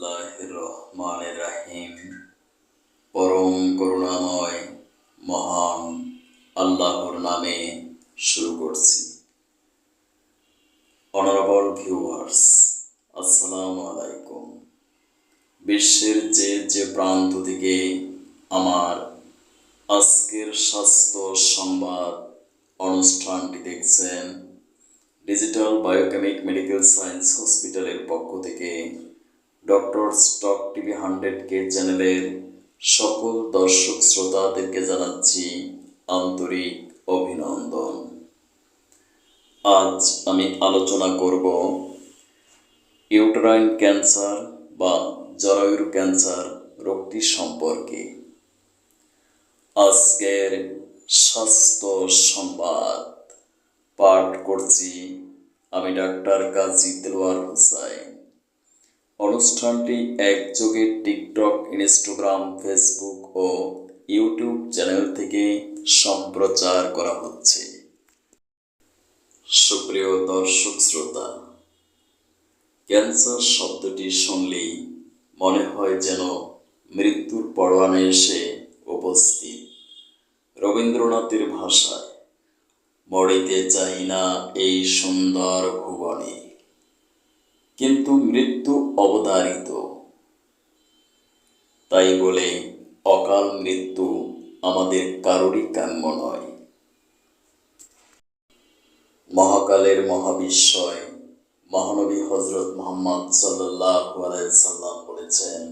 বিসমিল্লাহির রহমানির রাহিম। পরম করুণাময়, মহান, আল্লাহর নামে শুরু করছি। অনারেবল ভিউয়ার্স আসসালামু আলাইকুম। বিশ্বের যে যে প্রান্ত থেকে আমার আজকের স্বাস্থ্য সংবাদ অনুষ্ঠানটি দেখছেন, ডিজিটাল বায়োকেমিক মেডিকেল সায়েন্স হসপিটালের পক্ষ থেকে ডক্টর স্টক টিভি হান্ড্রেড কে চ্যানেলের সকল দর্শক শ্রোতাদেরকে জানাচ্ছি আন্তরিক অভিনন্দন। আজ আমি আলোচনা করব ইউটেরাইন ক্যান্সার বা জরায়ুর ক্যান্সার রোগটি সম্পর্কে। আজকের স্বাস্থ্য সংবাদ। পাঠ করছি আমি ডাক্তার কাজী দেলোয়ার হোসাইন। অনুষ্ঠানটি একযোগে টিকটক, ইনস্টাগ্রাম, ফেসবুক ও ইউটিউব চ্যানেল থেকে সম্প্রচার করা হচ্ছে। সুপ্রিয় দর্শক শ্রোতা, ক্যান্সার শব্দটি শুনলেই মনে হয় যেন মৃত্যুর পরোয়ানে এসে উপস্থিত। রবীন্দ্রনাথের ভাষায়, মরিতে চাই না এই সুন্দর ভুবনে। কিন্তু মৃত্যু অবতারিত। তাই বলে, অকাল মৃত্যু আমাদের কারোরই কাম্য নয়। মহাকালের মহাবিস্ময়, মহানবী হজরত মোহাম্মদ সাল্লাম বলেছেন,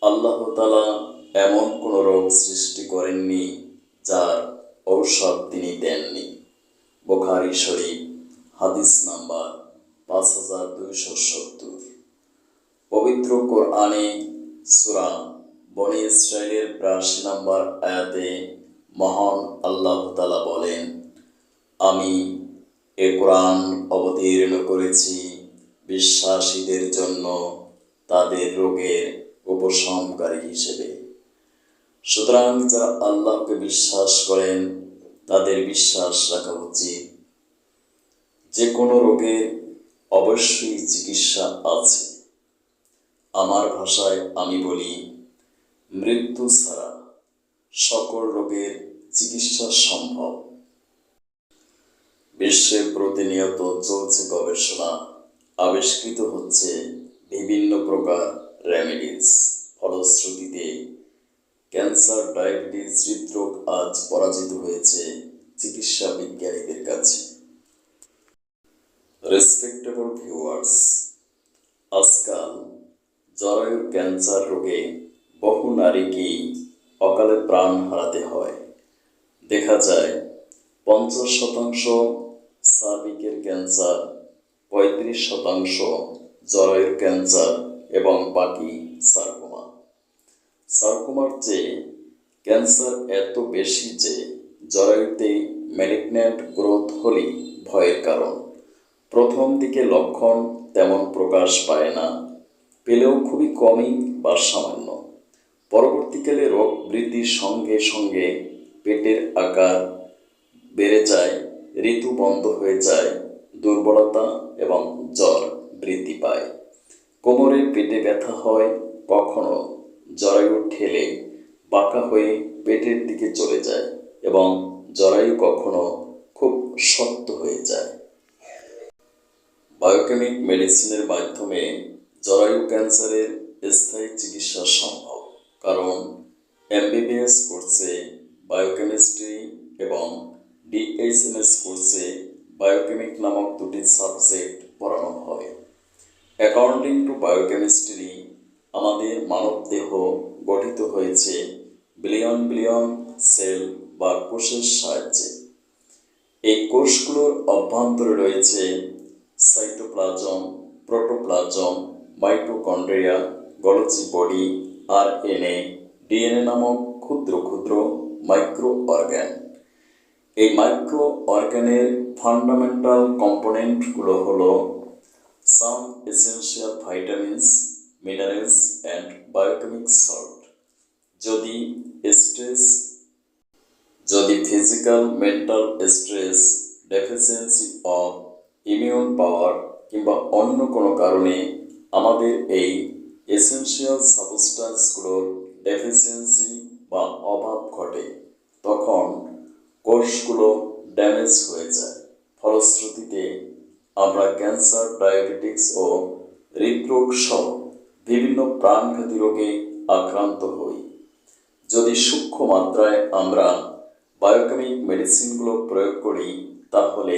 আল্লাহ তালা এমন কোনো রোগ সৃষ্টি করেননি যার ঔষধ তিনি দেননি। বোখারি শরীফ, হাদিস নাম্বার পাঁচ হাজার দুইশো সত্তর। পবিত্র কোরআনে সুরা বনি ইসরায়েলের বিরাশি নাম্বার আয়াতে মহান আল্লাহ তালা বলেন, আমি এ কোরআন অবতীর্ণ করেছি বিশ্বাসীদের জন্য তাদের রোগের উপশমকারী হিসেবে। সুতরাং যারা আল্লাহকে বিশ্বাস করেন, তাদের বিশ্বাস রাখা উচিত। যে কোনো রোগের অবশ্যই চিকিৎসা আছে। আমার ভাষায় আমি বলি, মৃত্যু ছাড়া সকল রোগের চিকিৎসা সম্ভব। বিশ্বে প্রতিনিয়ত চলছে গবেষণা, আবিষ্কৃত হচ্ছে বিভিন্ন প্রকার রেমেডিস। ফলশ্রুতিতে ক্যান্সার, ডায়াবেটিস, হৃদরোগ আজ পরাজিত হয়েছে চিকিৎসা বিজ্ঞানীদের কাছে। রেসপেক্টেবল ভিউয়ার্স আজকাল জরায়ুর ক্যান্সার রোগে বহু নারীকেই অকালে প্রাণ হারাতে হয়। দেখা যায়, পঞ্চাশ শতাংশ সার্ভিকের ক্যান্সার, পঁয়ত্রিশ শতাংশ জরায়ুর ক্যান্সার এবং বাকি সার্কোমা। সার্কোমার চেয়ে ক্যান্সার এত বেশি যে জরায়ুতে ম্যালিগন্যান্ট গ্রোথ হলেই ভয়ের কারণ। প্রথম দিকে লক্ষণ তেমন প্রকাশ পায় না, পেলেও খুবই কমই বা সামান্য পরবর্তীকালে রোগ বৃদ্ধির সঙ্গে সঙ্গে পেটের আকার বেড়ে যায়, ঋতু বন্ধ হয়ে যায়, দুর্বলতা এবং জ্বর বৃদ্ধি পায়। কোমরে পেটে ব্যথা হয়, কখনো জরায়ু ঠেলে বাঁকা হয়ে পেটের দিকে চলে যায় এবং জরায়ু কখনো খুব শক্ত হয়ে যায় বায়োকেমিক মেডিসিনের মাধ্যমে জরায়ু ক্যান্সারের স্থায়ী চিকিৎসা সম্ভব, কারণ এমবিবিএস কোর্সে বায়োকেমিস্ট্রি এবং ডিএইচএমএস কোর্সে বায়োকেমিক নামক দুটি সাবজেক্ট পড়ানো হয়। অ্যাকর্ডিং টু বায়োকেমিস্ট্রি আমাদের মানব দেহ গঠিত হয়েছে বিলিয়ন বিলিয়ন সেল বা কোষের সাহায্যে। এই কোষগুলোর অভ্যন্তরে রয়েছে cytoplasm protoplasm mitochondria Golgi body R N A DNA নামক ক্ষুদ্র ক্ষুদ্র মাইক্রো অর্গ্যান এই মাইক্রো অর্গ্যানের ফান্ডামেন্টাল কম্পোনেন্টগুলো হলো some essential vitamins minerals and biochemic salt যদি স্ট্রেস যদি physical mental stress deficiency of immune power কিংবা অন্য কোনো কারণে আমাদের এই এসেনশিয়াল সাবস্টান্সগুলোর ডেফিসিয়েন্সি বা অভাব ঘটে, তখন কোষগুলো ড্যামেজ হয়ে যায়। ফলশ্রুতিতে আমরা ক্যান্সার, ডায়াবেটিক্স ও হৃদরোগ সহ বিভিন্ন প্রাণঘাতী রোগে আক্রান্ত হই। যদি সূক্ষ্ম মাত্রায় আমরা বায়োকেমিক মেডিসিনগুলো প্রয়োগ করি, তাহলে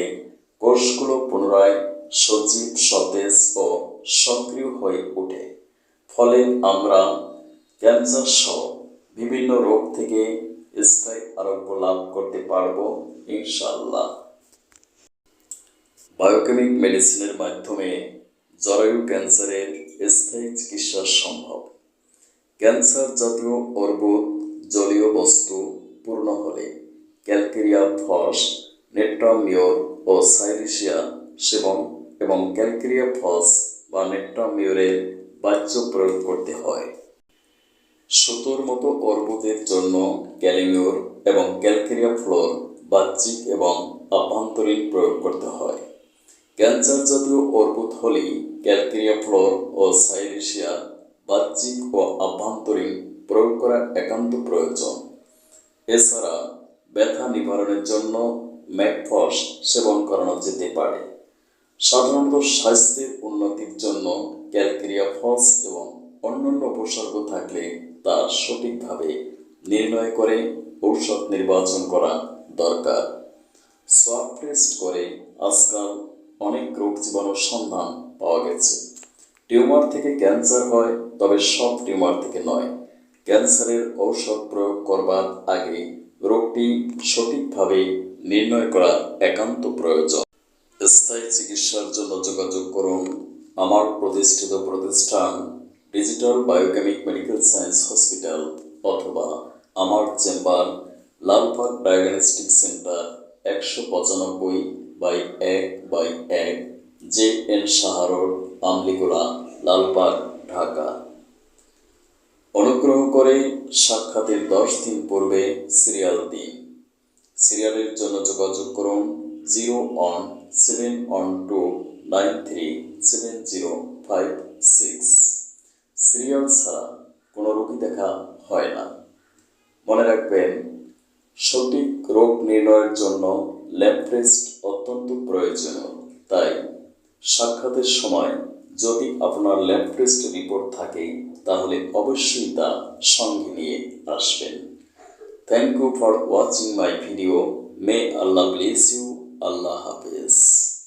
কোষগুলো পুনরায় সজীব সতেজ ও সক্রিয় হয়ে ওঠে। ফলে আমরা ক্যান্সার সহ বিভিন্ন রোগ থেকে স্থায়ী আরোগ্য লাভ করতে পারব ইনশাল্লাহ বায়োকেমিক মেডিসিনের মাধ্যমে জরায়ু ক্যান্সারের স্থায়ী চিকিৎসা সম্ভব। ক্যান্সার জাতীয় অর্বুদ জলীয় বস্তু পূর্ণ হলে ক্যালকেরিয়া, ফস, নেট্রামিওর ও সাইলিশিয়া সেবন এবং ক্যালকেরিয়া ফস বা নেট্রামিওরের বাহ্য প্রয়োগ করতে হয়। সুতোর মতো অর্বুদের জন্য ক্যালিমিওর এবং ক্যালকেরিয়া ফ্লোর বাহ্যিক এবং আভ্যন্তরীণ প্রয়োগ করতে হয়। ক্যান্সার জাতীয় অর্বুদ হলেই ক্যালকেরিয়া ফ্লোর ও সাইরিশিয়া বাহ্যিক ও আভ্যন্তরীণ প্রয়োগ করা একান্ত প্রয়োজন। এছাড়া ব্যথা নিবারণের জন্য ম্যাকফস সেবন করানো যেতে পারে। সাধারণত স্বাস্থ্যের উন্নতির জন্য ক্যালকেরিয়া ফলস এবং অন্যান্য উপসর্গ থাকলে তা সঠিকভাবে নির্ণয় করে ঔষধ নির্বাচন করা দরকার। সোয়াব টেস্ট করে আজকাল অনেক রোগ জীবাণুর সন্ধান পাওয়া গেছে। টিউমার থেকে ক্যান্সার হয়, তবে সব টিউমার থেকে নয়। ক্যান্সারের ঔষধ প্রয়োগ করবার আগে রোগটি সঠিকভাবে নির্ণয় করা একান্ত প্রয়োজন। স্থায়ী চিকিৎসার জন্য যোগাযোগ করুন। আমার প্রতিষ্ঠিত প্রতিষ্ঠান digital biochemic medical science hospital অথবা আমার চেম্বার, লালবাগ ডায়াগনস্টিক সেন্টার একশো পঁচানব্বই বাই এক বাই এক, J N Saha road Amligola Dhaka. অনুগ্রহ করে সাক্ষাতের দশ দিন পূর্বে সিরিয়াল দিন। সিরিয়ালের জন্য যোগাযোগ করুন zero one seven one two nine three seven zero five six serial ছাড়া কোনো রোগী দেখা হয় না। মনে রাখবেন, সঠিক রোগ নির্ণয়ের জন্য ল্যাব টেস্ট অত্যন্ত প্রয়োজনীয়। তাই সাক্ষাতের সময় যদি আপনার ল্যাব টেস্ট রিপোর্ট থাকে, তাহলে অবশ্যই তা সঙ্গে নিয়ে আসবেন। Thank you for watching my video may Allah bless you আল্লাহ হাফেজ